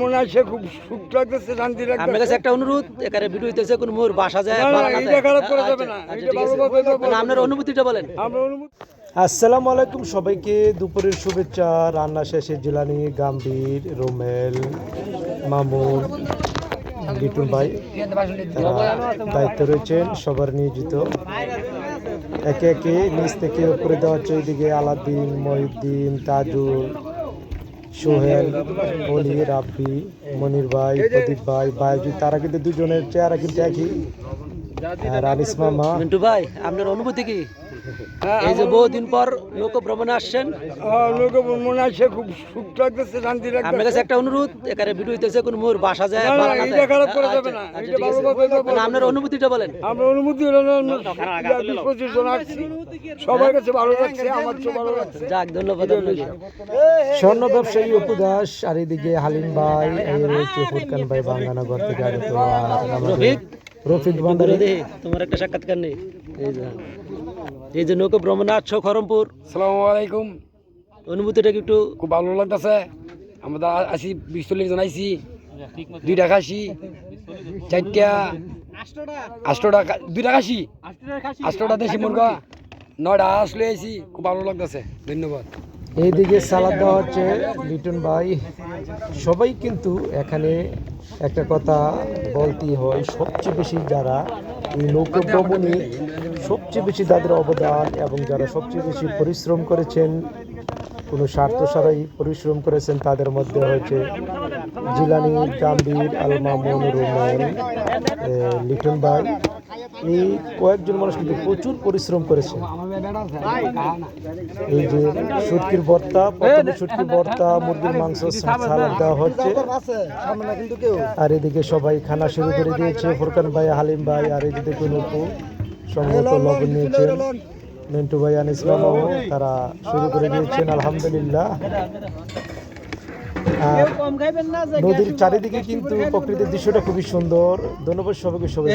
মনে হয় সে খুব সুখ লাগতেছে শান্তি আপনার কাছে একটা অনুরোধ এখানে ভিডিও হইতেছে কোন মোর বাসা যায় না, না, ভাড়া না এটা খারাপ করা আচ্ছা, যাবে না। আচ্ছা, আপনার অনুভূতিটা বলেন। আমরা আসসালামু আলাইকুম সবাইকে দুপুরের শুভেচ্ছা রান্না শেষে জিলানি গাম্ভীর রোমেল মামুন লিটুন ভাই দায়িত্ব রয়েছেন সবার নিয়োজিত। একে একে নিচ থেকে উপরে দেওয়া হচ্ছে এইদিকে আলাদ্দিন মহিউদ্দিন তাজুল সোহেল অলি রাব্বি মনির ভাই প্রদীপ ভাই বায়ুজি তারা কিন্তু দুজনের চেহারা কিন্তু একই। আর আনিস মামা মিন্টু ভাই আপনার অনুভূতি কি? এই যে বহুদিন পর লোক ভ্রমণে আসছেন। আহ, লোকে মনে খুব সুখ লাগতেছে শান্তি আপনার কাছে একটা অনুরোধ এখানে ভিডিও হইতেছে কোন মোর বাসা যায় না, এটা খারাপ করা যাবে না। আচ্ছা, এটা আপনার অনুভূতিটা বলেন। আমরা অনুমতি হলো না পঁচিশ জন আসছি। সবার কাছে ভালো লাগছে আমার তো ভালো লাগছে। যাক ধন্যবাদ আপনাকে। স্বর্ণ ব্যবসায়ী অপু দাস আর এদিকে হালিম ভাই এই রয়েছে ফুরকান ভাই বাঙ্গানগর থেকে আগত রফিক? রফিক ভান্ডারি। তোমার একটা সাক্ষাৎকার নেই। এই যে। এই যে নৌকো ভ্রমণে আসছো খরমপুর সালামু আলাইকুম। অনুভূতিটা কি একটু খুব ভালো লাগতেছে। আমরা আসি বিশ চল্লিশ জন আইসি দুইটা খাসি চারটা আষ্টটা খা- দুইটা খাসি। আষ্টটা দেশি মুরগা। নয়টা আসলে আইসি খুব ভালো লাগতেছে। ধন্যবাদ। এইদিকে সালাদ দেওয়া হচ্ছে লিটন ভাই। সবাই কিন্তু এখানে একটা কথা বলতেই হয়, সবচেয়ে বেশি যারা এই নৌকাভ্রমণে সবচেয়ে বেশি তাদের অবদান এবং যারা সবচেয়ে বেশি পরিশ্রম করেছেন, কোনো স্বার্থ ছাড়াই পরিশ্রম করেছেন, তাদের মধ্যে হয়েছে জিলানি গাম্ভীর আলমা মনুর লিটন ভাই। এই কয়েকজন মানুষ কিন্তু প্রচুর পরিশ্রম করেছে। এই যে শুটকির ভর্তা শুটকির ভর্তা, মুরগির মাংস দেওয়া হচ্ছে। আর এদিকে সবাই খানা শুরু করে দিয়েছে। ফুরকান ভাই, হালিম ভাই, আর যে দেখুন সম্ভবত লবণ নিয়েছেন মিন্টু ভাই, আনিস মামাও তারা শুরু করে দিয়েছেন, আলহামদুলিল্লাহ। নদীর চারিদিকে কিন্তু প্রকৃতির দৃশ্যটা খুবই সুন্দর। ধন্যবাদ সবাইকে, সবাই।